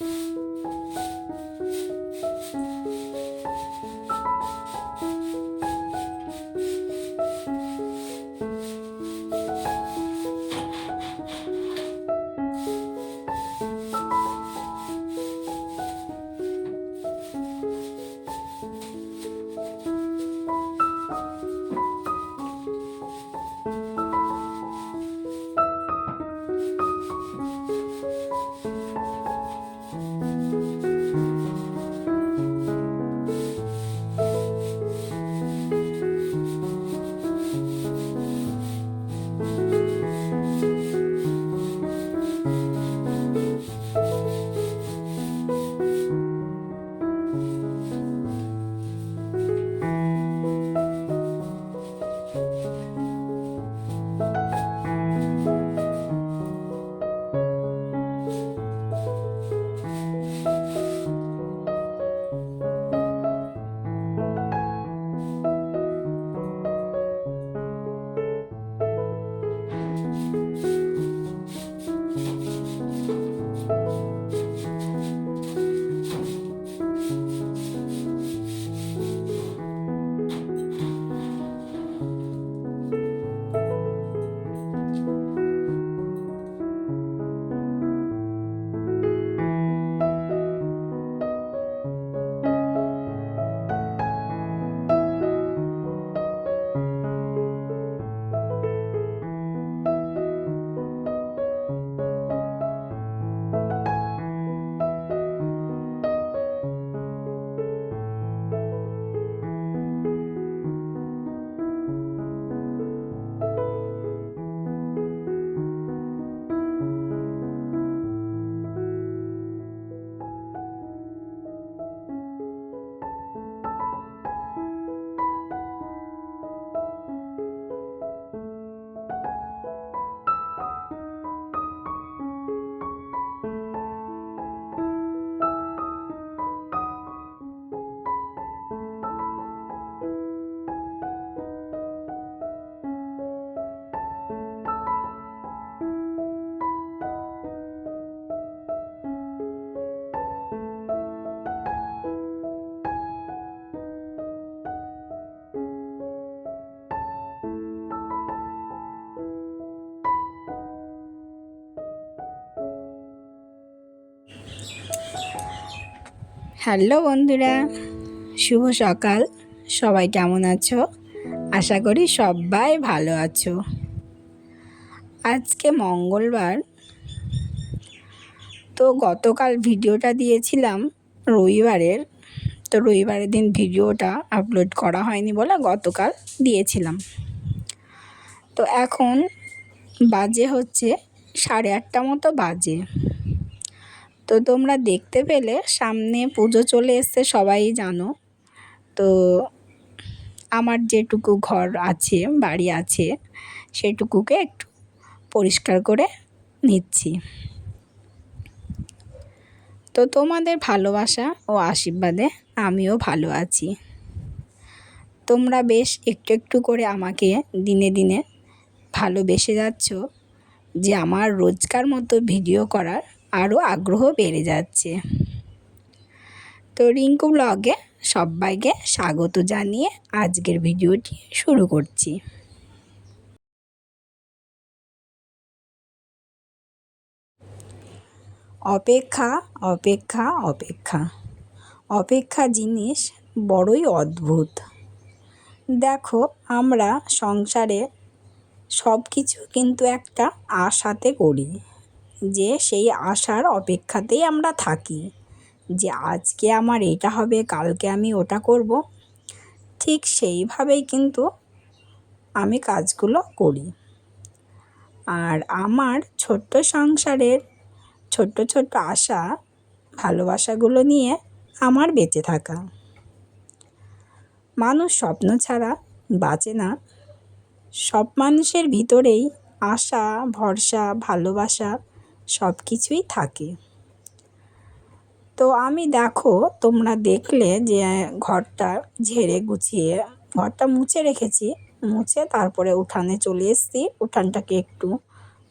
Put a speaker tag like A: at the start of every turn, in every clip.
A: Música hello বন্ধুরা, শুভ সকাল। সবাই কেমন আছো? আশা করি সবাই ভালো আছো। আজকে মঙ্গলবার, তো গতকাল ভিডিওটা দিয়েছিলাম রবিবারের। তো রবিবারের দিন ভিডিওটা আপলোড করা হয়নি বলে গতকাল দিয়েছিলাম। তো এখন বাজে হচ্ছে সাড়ে আটটা মতো বাজে। তো তোমরা দেখতে পেলে সামনে পুজো চলে এসছে, সবাই জানো। তো আমার যেটুকু ঘর আছে, বাড়ি আছে, সেটুকুকে একটু পরিষ্কার করে নিচ্ছি। তো তোমাদের ভালোবাসা ও আশীর্বাদে আমিও ভালো আছি। তোমরা বেশ একটু একটু করে আমাকে দিনে দিনে ভালোবেসে যাচ্ছ যে আমার রোজকার মতো ভিডিও করার আরও আগ্রহ বেড়ে যাচ্ছে। তো রিঙ্কু ব্লগে সবাইকে স্বাগত জানিয়ে আজকের ভিডিওটি শুরু করছি। অপেক্ষা অপেক্ষা অপেক্ষা। অপেক্ষা জিনিস বড়ই অদ্ভুত। দেখো, আমরা সংসারে সব কিছু কিন্তু একটা আশাতে করি। যে সেই আশার অপেক্ষাতেই আমরা থাকি যে আজকে আমার এটা হবে, কালকে আমি ওটা করব। ঠিক সেইভাবেই কিন্তু আমি কাজগুলো করি। আর আমার ছোট্ট সংসারের ছোট্ট ছোট্ট আশা, ভালোবাসাগুলো নিয়ে আমার বেঁচে থাকা। মানুষ স্বপ্ন ছাড়া বাঁচে না। সব মানুষের ভিতরেই আশা, ভরসা, ভালোবাসা সব কিছুই থাকে। তো আমি দেখো, তোমরা দেখলে যে ঘরটা ঝেড়ে গুছিয়ে, ঘরটা মুছে রেখেছি। মুছে তারপরে উঠানে চলে এসেছি। উঠানটাকে একটু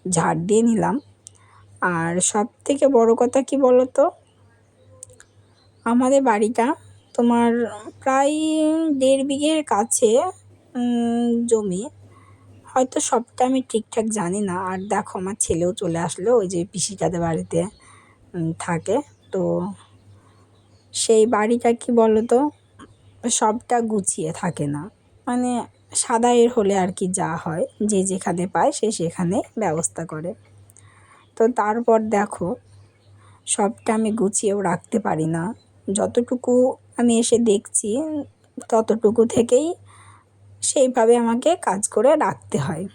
A: ঝাড় দিয়ে নিলাম। আর সব থেকে বড় কথা কি বলো তো আমাদের বাড়িটা তোমার প্রায় দেড় বিঘের কাছে জমি। হয়তো সবটা আমি ঠিকঠাক জানি না। আর দেখো, আমার ছেলেও চলে আসলো, ওই যে পিসিটাদের বাড়িতে থাকে। তো সেই বাড়িটা কি বলো তো সবটা গুছিয়ে থাকে না। মানে সাদাইয়ের হলে আর কি যা হয়, যে যেখানে পায় সে সেখানে ব্যবস্থা করে। তো তারপর দেখো, সবটা আমি গুছিয়েও রাখতে পারি না। যতটুকু আমি এসে দেখছি, ততটুকু থেকেই সেইভাবে আমাকে কাজ করে রাখতে হয়।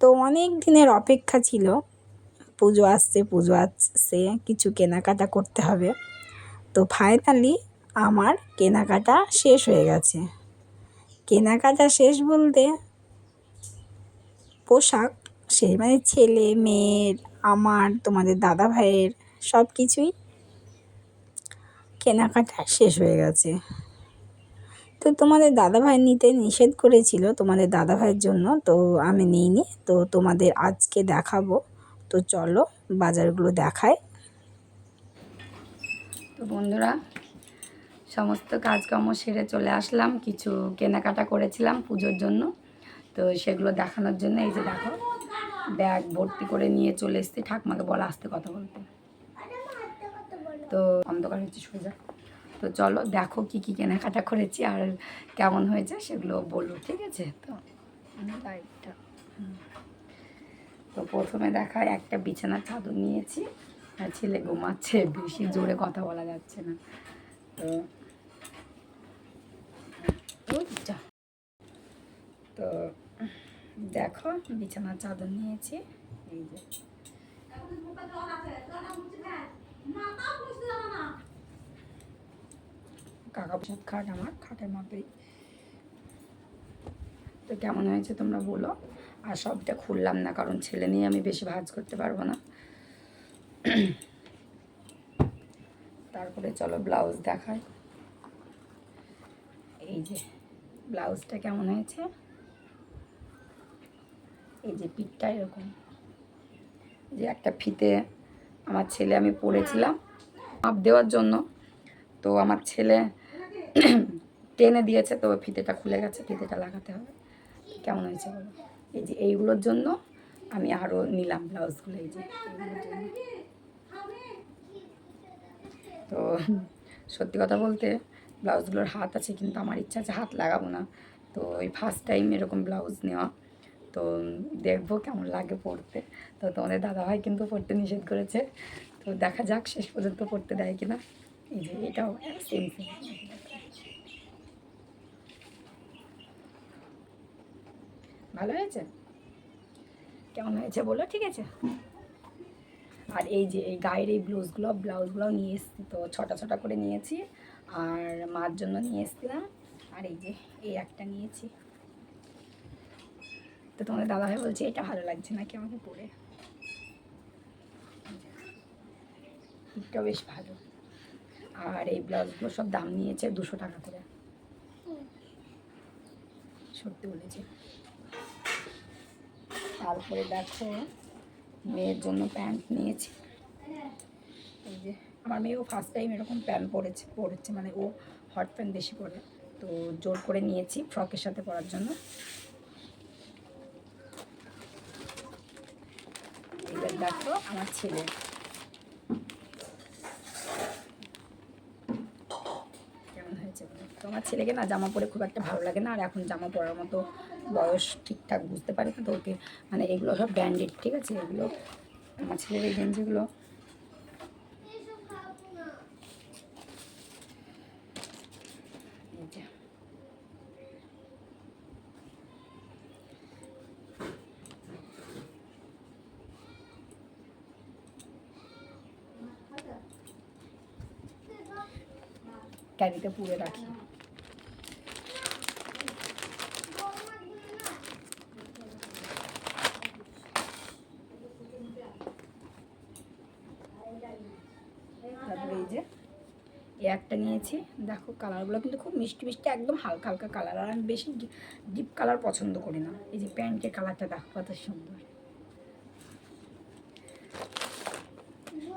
A: তো অনেক দিনের অপেক্ষা ছিল, পুজো আসছে পুজো আসছে, কিছু কেনাকাটা করতে হবে। তো ফাইনালি আমার কেনাকাটা শেষ হয়ে গেছে। কেনাকাটা শেষ বলতে পোশাক সে মানে ছেলে, মেয়ের, আমার, তোমাদের দাদা ভাইয়ের সব কিছুই কেনাকাটা শেষ হয়ে গেছে। তো তোমাদের দাদাভাই নিতে নিষেধ করেছিল তোমাদের দাদাভাইয়ের জন্য, তো আমি নিইনি। তো তোমাদের আজকে দেখাবো। তো চলো বাজারগুলো দেখায়
B: তো বন্ধুরা, সমস্ত কাজকর্ম সেরে চলে আসলাম। কিছু কেনাকাটা করেছিলাম পুজোর জন্য। তো সেগুলো দেখানোর জন্য এই যে দেখো, ব্যাগ ভর্তি করে নিয়ে চলে এসেছি। ঠাকমাকে বলা আসতে কথা বলতে। তো অন্ধকার হচ্ছে, সোজা। তো চলো দেখো কি কি কেনাকাটা করেছি আর কেমন হয়েছে সেগুলো বলব ঠিক আছে? তো লাইটটা হুম। তো প্রথমে দেখা একটা বিছানার চাদর নিয়েছি আর ছেলে ঘুমাচ্ছে বেশি জোরে কথা বলা যাচ্ছে না। তো তো দেখো বিছানার চাদর নিয়েছি এই যে। কাকা প্রসাদ খাট আমার, খাটের মাপেই তো কেমন হয়েছে তোমরা বলো? আর সবটা খুললাম না, কারণ ছেলে নিয়ে আমি বেশি ভাজ করতে পারব না। তারপরে চলো ব্লাউজ দেখাই। এই যে, ব্লাউজটা কেমন হয়েছে? এই যে পিঠটা এরকম। যে একটা ফিতে আমার ছেলে আমি পরেছিলাম। মাপ দেওয়ার জন্য। তো আমার ছেলে টেনে দিয়েছে তো ফিতেটা খুলে গেছে, ফিতেটা লাগাতে হবে। কেমন হয়েছে বলো? এই যে এইগুলোর জন্য আমি আরও নিলাম ব্লাউজগুলো, এই যে তো সত্যি কথা বলতে ব্লাউজগুলোর হাত আছে, কিন্তু আমার ইচ্ছা আছে হাত লাগাবো না। তো এই ফার্স্ট টাইম এরকম ব্লাউজ নেওয়া। তো দেখব কেমন লাগে পড়তে তো তোমাদের দাদাভাই কিন্তু পড়তে নিষেধ করেছে। তো দেখা যাক শেষ পর্যন্ত পড়তে দেয় কিনা। এই যে এটাও সেম সেম ভালো হয়েছে? কেমন হয়েছে বলো, ঠিক আছে? আর এই যে, এই গায়ের এই ব্লাউজগুলো ব্লাউজগুলোও নিয়ে এসেছি তো, ছটা ছটা করে নিয়েছি। আর মার জন্য নিয়ে এসেছিলাম। আর এই যে, এই একটা নিয়েছি। তো তোমাদের দাদাভাই বলছে, এটা ভালো লাগছে নাকি আমাকে পরে? হিটটাও বেশ ভালো। আর এই ব্লাউজগুলো সব দাম নিয়েছে দুশো টাকা করে। সত্যি বলেছি। তারপরে দেখো। মেয়ের জন্য প্যান্ট নিয়েছি। এই যে, আমার মেয়েও ফার্স্ট টাইম এরকম প্যান্ট পরেছে পরেছে মানে ও হট প্যান্ট বেশি পরে। তো জোর করে নিয়েছি ফ্রকের সাথে পরার জন্য। এবার দেখো আমার ছেলে কেমন হয়েছে বলো? তো আমার ছেলেকে না জামা পরে খুব একটা ভালো লাগে না। আর এখন জামা পরার মতো বয়স ঠিকঠাক বুঝতে পারি না তো ওকে। মানে এগুলো সব ব্র্যান্ডেড, ঠিক আছে? এগুলো আমার ছেলের এই গেঞ্জিগুলো। ক্যারিতে পুড়ে রাখি তারপরে এই যে একটা নিয়েছি। দেখো কালারগুলো কিন্তু খুব মিষ্টি মিষ্টি, একদম হালকা হালকা কালার আর আমি বেশি ডিপ কালার পছন্দ করি না। এই যে প্যান্টের কালারটা দেখো কত সুন্দর।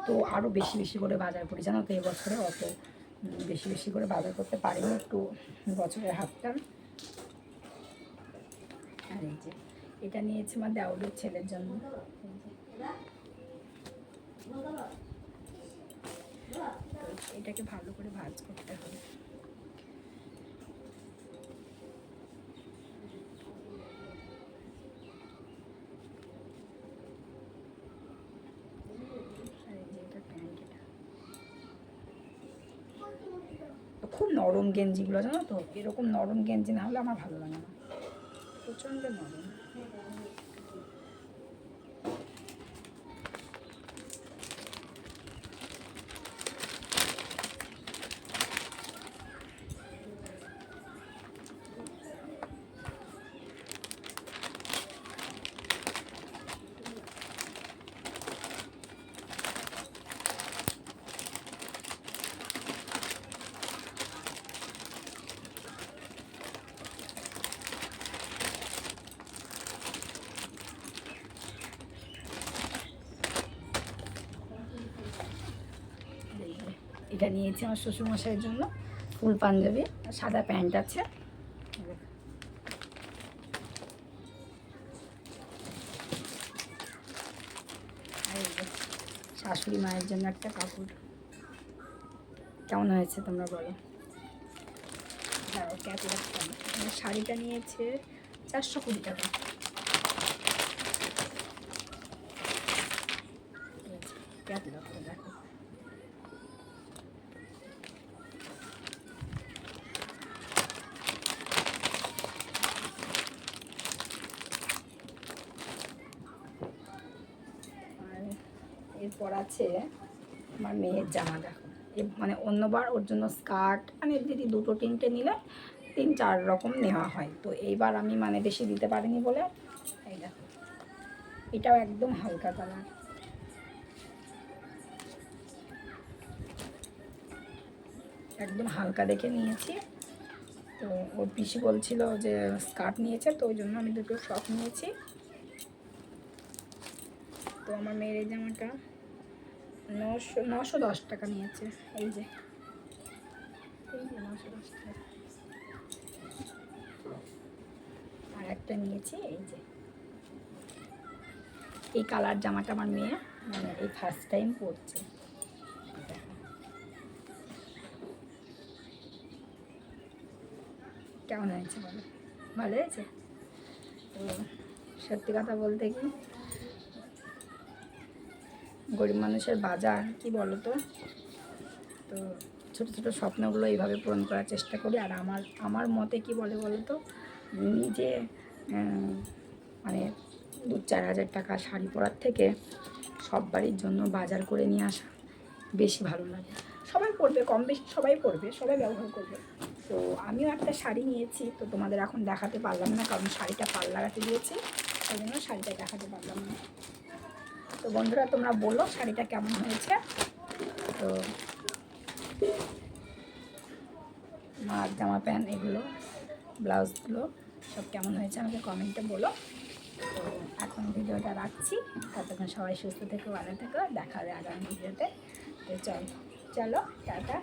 B: তো আরও বেশি বেশি করে বাজার করি। জানো তো এবছরে অত বেশি বেশি করে বাজার করতে পারিনি একটু বছরের হাতটা। আর এই যে এটা নিয়েছি আমার দেওরের ছেলের জন্য। এটাকে ভালো করে ভাজ করতে হবে। খুব নরম গেঞ্জিগুলো, জানো তো? এরকম নরম গেঞ্জি না হলে আমার ভালো লাগে না। প্রচণ্ড নরম এই যে, এটা নিয়েছি আমার শ্বশুরমশাইয়ের জন্য, ফুল পাঞ্জাবি, সাদা প্যান্ট আছে। শাশুড়ি মায়ের জন্য একটা কাপড়। কেমন হয়েছে তোমরা বলো? ক্যাপ শাড়িটা নিয়েছে চারশো কুড়ি টাকা। দেখো আর এরপর আছে আমার মেয়ের জামা দেখো। এ মানে অন্যবার ওর জন্য স্কার্ট মানে দিদি দুটো তিনটে নিলে তিন চার রকম নেওয়া হয়। তো এইবার আমি মানে বেশি দিতে পারিনি বলে, এই দেখো। এটাও একদম হালকা কালার একদম হালকা দেখে নিয়েছি। তো ওর পিসি বলছিল যে স্কার্ট নিয়েছে, তো ওই জন্য আমি দুটো ফ্রক নিয়েছি। তো আমার মেয়ের জামাটা নশো নশো দশ টাকা নিয়েছে, এই যে। আর একটা নিয়েছি, এই যে। এই কালার জামাটা আমার মেয়ে মানে এই ফার্স্ট টাইম পরছে। কেমন হয়েছে বলো? ভালো হয়েছে? তো সত্যি কথা বলতে কি গরিব মানুষের বাজার, কি বলো তো তো ছোটো ছোটো স্বপ্নগুলো এইভাবে পূরণ করার চেষ্টা করি। আর আমার আমার মতে কি বলে বলো তো নিজে মানে দু চার হাজার টাকা শাড়ি পরার থেকে সব বাড়ির জন্য বাজার করে নিয়ে আসা বেশি ভালো লাগে। সবাই পরবে, কম বেশি সবাই পরবে, সবাই ব্যবহার করবে। তো আমিও একটা শাড়ি নিয়েছি, তো তোমাদের এখন দেখাতে পারলাম না, কারণ শাড়িটা পাল লাগাতে দিয়েছি ওই জন্য শাড়িটা দেখাতে পারলাম না। তো বন্ধুরা, তোমরা বলো শাড়িটা কেমন হয়েছে? তো মার জামা প্যান্ট এগুলো, ব্লাউজগুলো সব কেমন হয়েছে আমাকে কমেন্টে বলো। তো এখন ভিডিওটা রাখছি। ততক্ষণ সবাই সুস্থ থেকো, ভালো থেকো। দেখা হবে আগামী ভিডিওতে। তো চল, চলো, টাটা।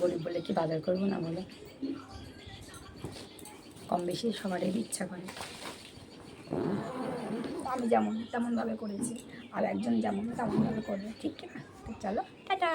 B: গরিব বলে কি বাজার করব না বলে? কম বেশি সবারই ইচ্ছা করে। আমি যেমন তেমনভাবে করেছি। আর একজন যেমন তেমনভাবে করবে। ঠিক না? চলো টাটা!